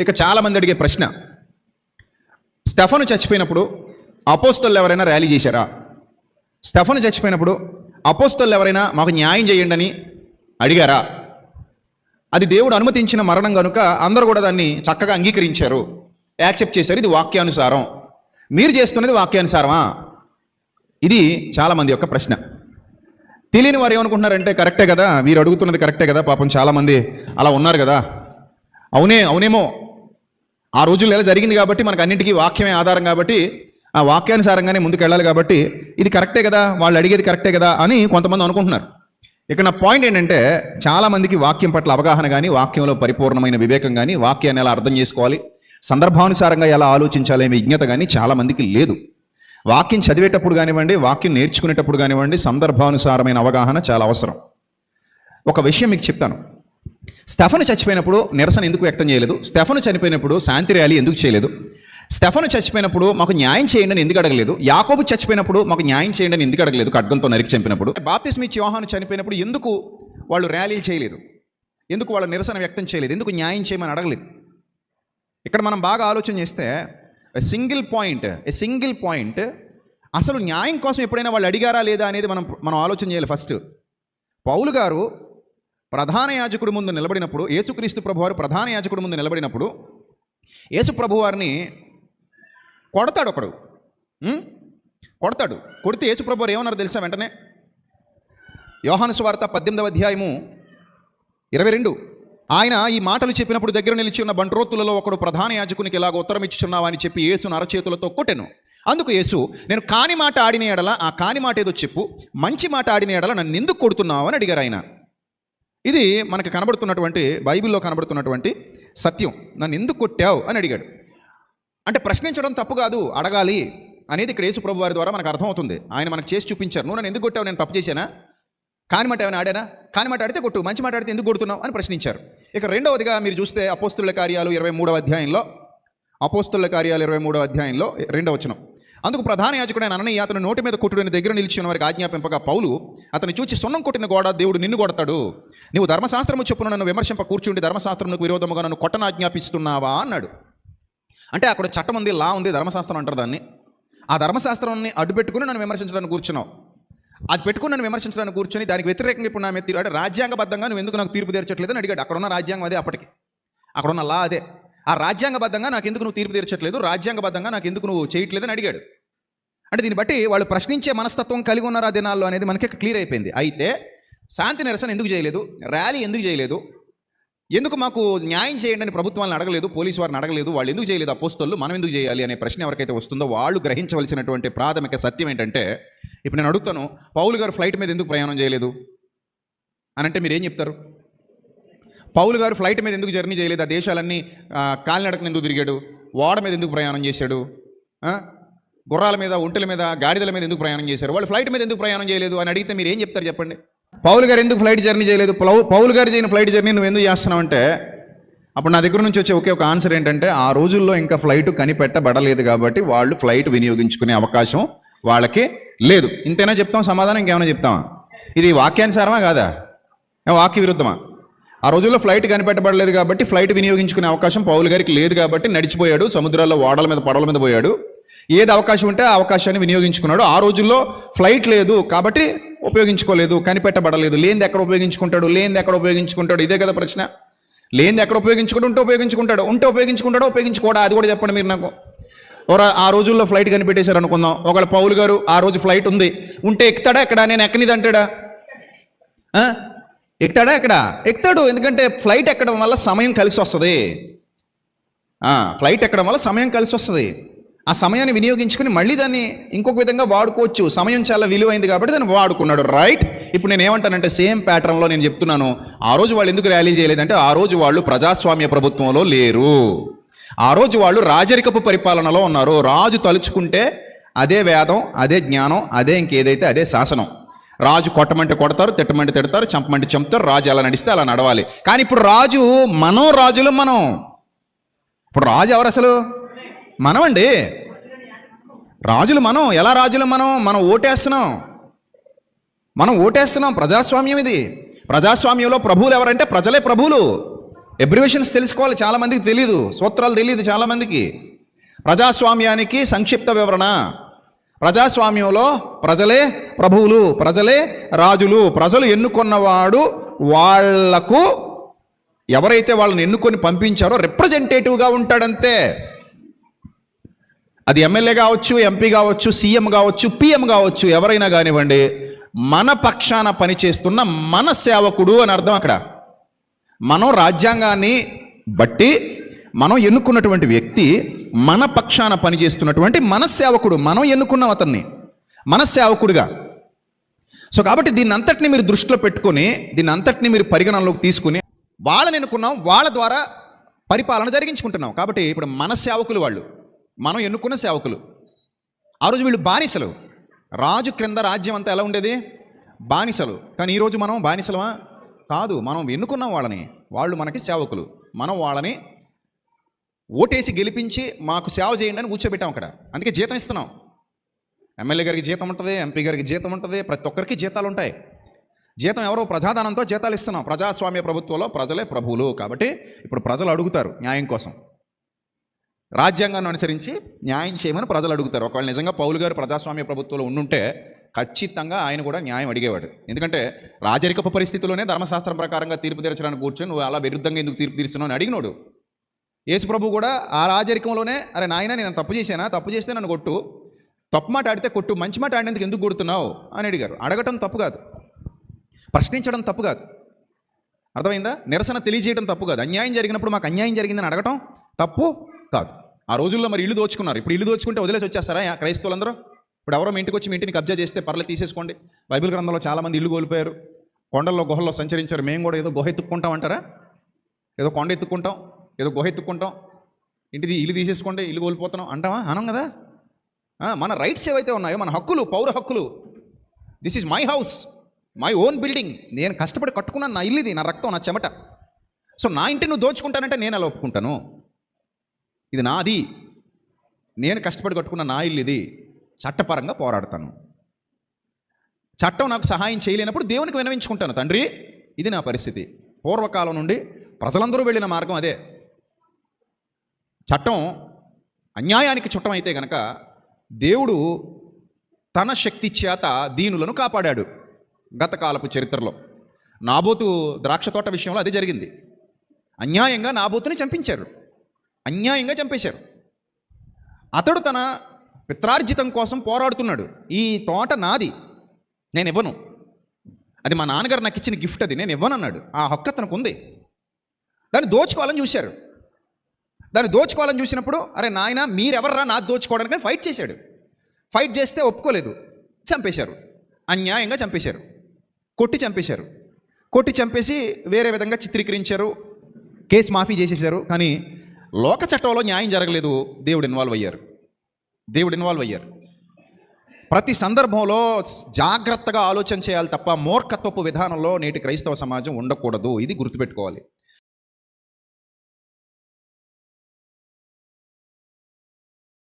ఇక చాలామంది అడిగే ప్రశ్న స్టెఫను చచ్చిపోయినప్పుడు అపోస్తలు ఎవరైనా ర్యాలీ చేశారా? స్టెఫను చచ్చిపోయినప్పుడు అపోస్తలు ఎవరైనా మాకు న్యాయం చేయండి అని అడిగారా? అది దేవుడు అనుమతించిన మరణం కనుక అందరూ కూడా దాన్ని చక్కగా అంగీకరించారు. యాక్సెప్ట్ చేశారు. ఇది వాక్యానుసారం. మీరు చేస్తున్నది వాక్యానుసారమా? ఇది చాలామంది యొక్క ప్రశ్న. తెలియని వారు ఏమనుకుంటున్నారంటే కరెక్టే కదా మీరు అడుగుతున్నది కరెక్టే కదా పాపం చాలామంది అలా ఉన్నారు కదా. అవునే అవునేమో. ఆ రోజుల్లో ఎలా జరిగింది కాబట్టి మనకు అన్నింటికీ వాక్యమే ఆధారం కాబట్టి ఆ వాక్యానుసారంగానే ముందుకు వెళ్ళాలి కాబట్టి ఇది కరెక్టే కదా వాళ్ళు అడిగేది కరెక్టే కదా అని కొంతమంది అనుకుంటున్నారు. ఇక్కడ నా పాయింట్ ఏంటంటే చాలామందికి వాక్యం పట్ల అవగాహన కానీ వాక్యంలో పరిపూర్ణమైన వివేకం కానీ వాక్యాన్ని ఎలా అర్థం చేసుకోవాలి సందర్భానుసారంగా ఎలా ఆలోచించాలనే విజ్ఞత కానీ చాలామందికి లేదు. వాక్యం చదివేటప్పుడు కానివ్వండి వాక్యం నేర్చుకునేటప్పుడు కానివ్వండి సందర్భానుసారమైన అవగాహన చాలా అవసరం. ఒక విషయం మీకు చెప్తాను. స్టెఫను చచ్చిపోయినప్పుడు నిరసన ఎందుకు వ్యక్తం చేయలేదు? స్టెఫను చనిపోయినప్పుడు శాంతి ర్యాలీ ఎందుకు చేయలేదు? స్టెఫను చచ్చిపోయినప్పుడు మాకు న్యాయం చేయండి అని ఎందుకు అడగలేదు? యాకోబు చచ్చిపోయినప్పుడు మాకు న్యాయం చేయండి అని ఎందుకు అడగలేదు? ఖడ్గంతో నరికి చంపినప్పుడు. బాప్తిస్మి యోహాను చనిపోయినప్పుడు ఎందుకు వాళ్ళు ర్యాలీలు చేయలేదు? ఎందుకు వాళ్ళ నిరసన వ్యక్తం చేయలేదు? ఎందుకు న్యాయం చేయమని అడగలేదు? ఇక్కడ మనం బాగా ఆలోచన చేస్తే సింగిల్ పాయింట్ ఏ సింగిల్ పాయింట్ అసలు న్యాయం కోసం ఎప్పుడైనా వాళ్ళు అడిగారా లేదా అనేది మనం మనం ఆలోచన చేయాలి ఫస్ట్ పౌలు గారు ప్రధాన యాజకుడి ముందు నిలబడినప్పుడు యేసుక్రీస్తు ప్రభువారు ప్రధాన యాజకుడి ముందు నిలబడినప్పుడు యేసు ప్రభువారిని కొడతాడు ఒకడు. కొడతాడు. కొడితే యేసు ప్రభువారు ఏమన్నారు తెలుసా వెంటనే? యోహాను సువార్త పద్దెనిమిదవ అధ్యాయము ఇరవై రెండు. ఆయన ఈ మాటలు చెప్పినప్పుడు దగ్గర నిలిచి ఉన్న బంట్రోత్తులలో ఒకడు ప్రధాన యాజకునికి ఇలాగ ఉత్తరం ఇచ్చుచున్నావా అని చెప్పి యేసును అరచేతులతో కొట్టెను. అందుకు యేసు నేను కాని మాట ఆడిన ఎడల ఆ కాని మాట ఏదో చెప్పు మంచి మాట ఆడిన ఎడల నన్ను ఎందుకు కొడుతున్నావు అని అడిగారు ఆయన. ఇది మనకు కనబడుతున్నటువంటి బైబిల్లో కనబడుతున్నటువంటి సత్యం. నన్ను ఎందుకు కొట్టావు అని అడిగాడు. అంటే ప్రశ్నించడం తప్పు కాదు అడగాలి అనేది ఇక్కడ యేసు ప్రభు వారి ద్వారా మనకు అర్థమవుతుంది. ఆయన మనకు చేసి చూపించారు. నువ్వు నన్ను ఎందుకు కొట్టావు? నేను తప్పు చేశానా? కాని మాట ఏమైనా ఆడానా? కాని మాట ఆడితే కొట్టు. మంచి మాట ఆడితే ఎందుకు కొడుతున్నావు? అని ప్రశ్నించారు. ఇక రెండవదిగా మీరు చూస్తే అపోస్తుల కార్యాలు ఇరవై మూడవ అధ్యాయంలో అపోస్తుల కార్యాలు ఇరవై మూడవ అధ్యాయంలో రెండవ వచనం. అందుకు ప్రధాన యాజకుడైన అననీయ అతను నోటి మీద కొట్టుడని దగ్గర నిలిచి ఉన్న వారికి ఆజ్ఞాపింపగా పౌలు అతను చూచి సున్నం కొట్టిన గోడ దేవుడు నిన్ను కొడతాడు. నువ్వు ధర్మశాస్త్రము చెప్పున నన్ను విమర్శింప కూర్చుండి ధర్మశాస్త్రంకు విరోధముగా నన్ను కొట్టను ఆజ్ఞాపిస్తున్నావా? అన్నాడు. అంటే అక్కడ చట్టం ఉంది లా ఉంది ధర్మశాస్త్రం అంటారు దాన్ని. ఆ ధర్మశాస్త్రాన్ని అడ్డు పెట్టుకుని నన్ను విమర్శించడానికి కూర్చున్నావు. అది పెట్టుకుని నన్ను విమర్శించడానికి కూర్చొని దానికి వ్యతిరేకంగా ఇప్పుడు నా మీద తీరు. అంటే రాజ్యాంగబద్ధంగా నువ్వు ఎందుకు నాకు తీర్పు తీర్చట్లేదు అని అడిగాడు. అక్కడ ఉన్న రాజ్యాంగం అదే అప్పటికి. అక్కడ ఉన్న లా అదే. ఆ రాజ్యాంగబద్ధంగా నాకు ఎందుకు నువ్వు తీర్పు తీర్చట్లేదు? రాజ్యాంగబద్ధంగా నాకు ఎందుకు నువ్వు చేయట్లేదని అడిగాడు. అంటే దీన్ని బట్టి వాళ్ళు ప్రశ్నించే మనస్తత్వం కలిగి ఉన్నారు ఆ దినాల్లో అనేది మనకి క్లియర్ అయిపోయింది. అయితే శాంతి నిరసన ఎందుకు చేయలేదు? ర్యాలీ ఎందుకు చేయలేదు? ఎందుకు మాకు న్యాయం చేయండి అని ప్రభుత్వాలను అడగలేదు? పోలీసు వారిని అడగలేదు? వాళ్ళు ఎందుకు చేయలేదు? ఆ అపోస్తలు మనం ఎందుకు చేయాలి అనే ప్రశ్న ఎవరికైతే వస్తుందో వాళ్ళు గ్రహించవలసినటువంటి ప్రాథమిక సత్యం ఏంటంటే ఇప్పుడు నేను అడుగుతాను పౌలు గారు ఫ్లైట్ మీద ఎందుకు ప్రయాణం చేయలేదు? అని అంటే మీరు ఏం చెప్తారు? పౌలు గారు ఫ్లైట్ మీద ఎందుకు జర్నీ చేయలేదు? ఆ దేశాలన్నీ ఆ, కాలినడకన ఎందుకు తిరిగాడు? ఓడ మీద ఎందుకు ప్రయాణం చేశాడు? గుర్రాల మీద ఒంటల మీద గాడిదల మీద ఎందుకు ప్రయాణం చేశారు? వాళ్ళు ఫ్లైట్ మీద ఎందుకు ప్రయాణం చేయలేదు? అని అడిగితే మీరు ఏం చెప్తారు చెప్పండి? పౌలు గారు ఎందుకు ఫ్లైట్ జర్నీ చేయలేదు? పౌ- పౌలు గారు చేయని ఫ్లైట్ జర్నీ నువ్వు ఎందుకు చేస్తున్నావు అంటే అప్పుడు నా దగ్గర నుంచి వచ్చే ఒకే ఒక ఆన్సర్ ఏంటంటే ఆ రోజుల్లో ఇంకా ఫ్లైట్ కనిపెట్టబడలేదు కాబట్టి వాళ్ళు ఫ్లైట్ వినియోగించుకునే అవకాశం వాళ్ళకి లేదు. ఇంతైనా చెప్తాం సమాధానం ఇంకేమైనా చెప్తామా? ఇది వాక్యానుసారమా కాదా? వాక్య విరుద్ధమా? ఆ రోజుల్లో ఫ్లైట్ కనిపెట్టబడలేదు కాబట్టి ఫ్లైట్ వినియోగించుకునే అవకాశం పౌలు గారికి లేదు కాబట్టి నడిచిపోయాడు సముద్రాల్లో ఓడల మీద పడవల మీద పోయాడు. ఏది అవకాశం ఉంటే ఆ అవకాశాన్ని వినియోగించుకున్నాడు. ఆ రోజుల్లో ఫ్లైట్ లేదు కాబట్టి ఉపయోగించుకోలేదు కనిపెట్టబడలేదు. లేనిది ఎక్కడ ఉపయోగించుకుంటాడు? లేనిది ఎక్కడ ఉపయోగించుకుంటాడు? ఇదే కదా ప్రశ్న. లేనిది ఎక్కడ ఉపయోగించుకుంటూ ఉంటే ఉపయోగించుకుంటాడు. ఉంటే ఉపయోగించుకుంటాడో? ఉపయోగించుకోడా? అది కూడా చెప్పండి మీరు నాకు. ఓరా ఆ రోజుల్లో ఫ్లైట్ కనిపెట్టేశారు అనుకుందాం. ఒకవేళ పౌలు గారు ఆ రోజు ఫ్లైట్ ఉంది. ఉంటే ఎక్కుతాడా? ఎక్కడ? నేను ఎక్కనిది అంటాడా? ఎక్కుతాడా ఎక్కడ? ఎక్కుతాడు. ఎందుకంటే ఫ్లైట్ ఎక్కడం వల్ల సమయం కలిసి వస్తుంది. ఫ్లైట్ ఎక్కడం వల్ల సమయం కలిసి వస్తుంది. ఆ సమయాన్ని వినియోగించుకుని మళ్ళీ దాన్ని ఇంకొక విధంగా వాడుకోవచ్చు. సమయం చాలా విలువైంది కాబట్టి దాన్ని వాడుకున్నాడు. రైట్ ఇప్పుడు నేను ఏమంటానంటే సేమ్ ప్యాటర్న్లో నేను చెప్తున్నాను. ఆ రోజు వాళ్ళు ఎందుకు ర్యాలీ చేయలేదంటే ఆ రోజు వాళ్ళు ప్రజాస్వామ్య ప్రభుత్వంలో లేరు. ఆ రోజు వాళ్ళు రాజరికపు పరిపాలనలో ఉన్నారు. రాజు తలుచుకుంటే అదే వేదం అదే జ్ఞానం అదే ఇంకేదైతే అదే శాసనం. రాజు కొట్టమంటే కొడతారు తిట్టమంటే తిడతారు చంపమంటే చంపుతారు రాజు ఎలా నడిస్తే అలా నడవాలి. కానీ ఇప్పుడు రాజు మనం రాజులు మనం. ఇప్పుడు రాజు ఎవరు అసలు? అండి రాజులు మనం ఎలా రాజులు మనం? మనం ఓటేస్తున్నాం. మనం ఓటేస్తున్నాం ప్రజాస్వామ్యం ఇది. ప్రజాస్వామ్యంలో ప్రభువులు ఎవరంటే ప్రజలే ప్రభువులు. ఎబ్రివేషన్స్ తెలుసుకోవాలి చాలామందికి తెలియదు సూత్రాలు తెలియదు చాలామందికి. ప్రజాస్వామ్యానికి సంక్షిప్త వివరణ. ప్రజాస్వామ్యంలో ప్రజలే ప్రభువులు ప్రజలే రాజులు ప్రజలు ఎన్నుకున్నవాడు వాళ్ళకు ఎవరైతే వాళ్ళని ఎన్నుకొని పంపించారో రిప్రజెంటేటివ్గా ఉంటాడంతే. అది ఎమ్మెల్యే కావచ్చు ఎంపీ కావచ్చు సీఎం కావచ్చు పిఎం కావచ్చు ఎవరైనా కానివ్వండి మన పక్షాన పనిచేస్తున్న మన సేవకుడు అని అర్థం అక్కడ. మనం రాజ్యాంగాన్ని బట్టి మనం ఎన్నుకున్నటువంటి వ్యక్తి మన పక్షాన పనిచేస్తున్నటువంటి మన సేవకుడు మనం ఎన్నుకున్నాం అతన్ని. మన సేవకుడుగా సో కాబట్టి దీన్ని అంతటిని మీరు దృష్టిలో పెట్టుకొని దీన్ని అంతటిని మీరు పరిగణనలోకి తీసుకుని వాళ్ళని ఎన్నుకున్నాం వాళ్ళ ద్వారా పరిపాలన జరిగించుకుంటున్నాం. కాబట్టి ఇప్పుడు మన సేవకులు వాళ్ళు మనం ఎన్నుకున్న సేవకులు. ఆ రోజు వీళ్ళు బానిసలు. రాజు క్రింద రాజ్యం అంతా ఎలా ఉండేది? బానిసలు. కానీ ఈరోజు మనం బానిసలమా? కాదు. మనం ఎన్నుకున్నాం వాళ్ళని. వాళ్ళు మనకి సేవకులు. మనం వాళ్ళని ఓటేసి గెలిపించి మాకు సేవ చేయండి అని కూర్చోబెట్టాం అక్కడ. అందుకే జీతం ఇస్తున్నాం. ఎమ్మెల్యే గారికి జీతం ఉంటుంది ఎంపీ గారికి జీతం ఉంటుంది ప్రతి ఒక్కరికి జీతాలు ఉంటాయి. జీతం ఎవరో ప్రజాదానంతో జీతాలు ఇస్తున్నాం. ప్రజాస్వామ్య ప్రభుత్వంలో ప్రజలే ప్రభువులు కాబట్టి ఇప్పుడు ప్రజలు అడుగుతారు న్యాయం కోసం. రాజ్యాంగాన్ని అనుసరించి న్యాయం చేయమని ప్రజలు అడుగుతారు. ఒకవేళ నిజంగా పౌలు గారు ప్రజాస్వామ్య ప్రభుత్వంలో ఉండుంటే ఖచ్చితంగా ఆయన కూడా న్యాయం అడిగేవాడు. ఎందుకంటే రాజరికపు పరిస్థితిలోనే ధర్మశాస్త్రం ప్రకారంగా తీర్పు తీర్చడానికి కూర్చొని నువ్వు అలా విరుద్ధంగా ఎందుకు తీర్పు తీరుస్తున్నావు అని అడిగినోడు. యేసుప్రభు కూడా ఆ రాజరికంలోనే అరే నాయన నేను తప్పు చేశానా? తప్పు చేస్తే నన్ను కొట్టు. తప్పు మాట ఆడితే కొట్టు. మంచి మాట ఆడినందుకు ఎందుకు కొడుతున్నావు? అని అడిగారు. అడగటం తప్పు కాదు. ప్రశ్నించడం తప్పు కాదు. అర్థమైందా? నిరసన తెలియజేయడం తప్పు కాదు. అన్యాయం జరిగినప్పుడు మాకు అన్యాయం జరిగిందని అడగటం తప్పు కాదు. ఆ రోజుల్లో మరి ఇల్లు దోచుకున్నారు. ఇప్పుడు ఇల్లు దోచుకుంటే వదిలేసి వచ్చేస్తారా క్రైస్తవులందరూ? ఇప్పుడు ఎవరో మీ ఇంటికి వచ్చి మీ ఇంటిని కబ్జా చేస్తే పర్లేదు తీసేసుకోండి. బైబిల్ గ్రంథంలో చాలామంది ఇల్లు కోల్పోయారు. కొండల్లో గుహల్లో సంచరించారు. మేము కూడా ఏదో గుహ ఎత్తుక్కుంటాం అంటారా? ఏదో కొండ ఎత్తుక్కుంటాం. ఏదో గుహ ఎత్తుక్కుంటాం. ఇంటిది ఇల్లు తీసేసుకోండి ఇల్లు కోల్పోతున్నాం అంటావా? అనం కదా? మన రైట్స్ ఏవైతే ఉన్నాయో మన హక్కులు పౌర హక్కులు. This is my house my own building నేను కష్టపడి కట్టుకున్నాను నా ఇల్లు ఇది నా రక్తం నా చెమట. సో నా ఇంటిని నువ్వు దోచుకుంటానంటే నేను అలా ఒప్పుకుంటాను? ఇది నాది. నేను కష్టపడి కట్టుకున్న నా ఇల్లు ఇది. చట్టపరంగా పోరాడతాను. చట్టం నాకు సహాయం చేయలేనప్పుడు దేవునికి వినవించుకుంటాను తండ్రి. ఇది నా పరిస్థితి. పూర్వకాలం నుండి ప్రజలందరూ వెళ్ళిన మార్గం అదే. చట్టం అన్యాయానికి చట్టం అయితే గనక దేవుడు తన శక్తి చేత దీనులను కాపాడాడు గతకాలపు చరిత్రలో. నాబోతు ద్రాక్ష తోట విషయంలో అదే జరిగింది. అన్యాయంగా నాబోతుని చంపించారు. అన్యాయంగా చంపేశారు. అతడు తన పిత్రార్జితం కోసం పోరాడుతున్నాడు. ఈ తోట నాది. నేను ఇవ్వను. అది మా నాన్నగారు నాకు ఇచ్చిన గిఫ్ట్ అది. నేను ఇవ్వను అన్నాడు ఆ హక్కు అతనికి ఉంది. దాన్ని దోచుకోవాలని చూశారు. దాన్ని దోచుకోవాలని చూసినప్పుడు అరే నాయన మీరెవర్రా నా దోచుకోవడానికి ఫైట్ చేశాడు. ఫైట్ చేస్తే ఒప్పుకోలేదు. చంపేశారు. అన్యాయంగా చంపేశారు. కొట్టి చంపేశారు. కొట్టి చంపేసి వేరే విధంగా చిత్రీకరించారు. కేసు మాఫీ చేసేసారు కానీ లోక చట్టంలో న్యాయం జరగలేదు. దేవుడు ఇన్వాల్వ్ అయ్యారు. దేవుడు ఇన్వాల్వ్ అయ్యారు. ప్రతి సందర్భంలో జాగ్రత్తగా ఆలోచన చేయాలి తప్ప మూర్ఖత్వపు విధానంలో నేటి క్రైస్తవ సమాజం ఉండకూడదు. ఇది గుర్తుపెట్టుకోవాలి.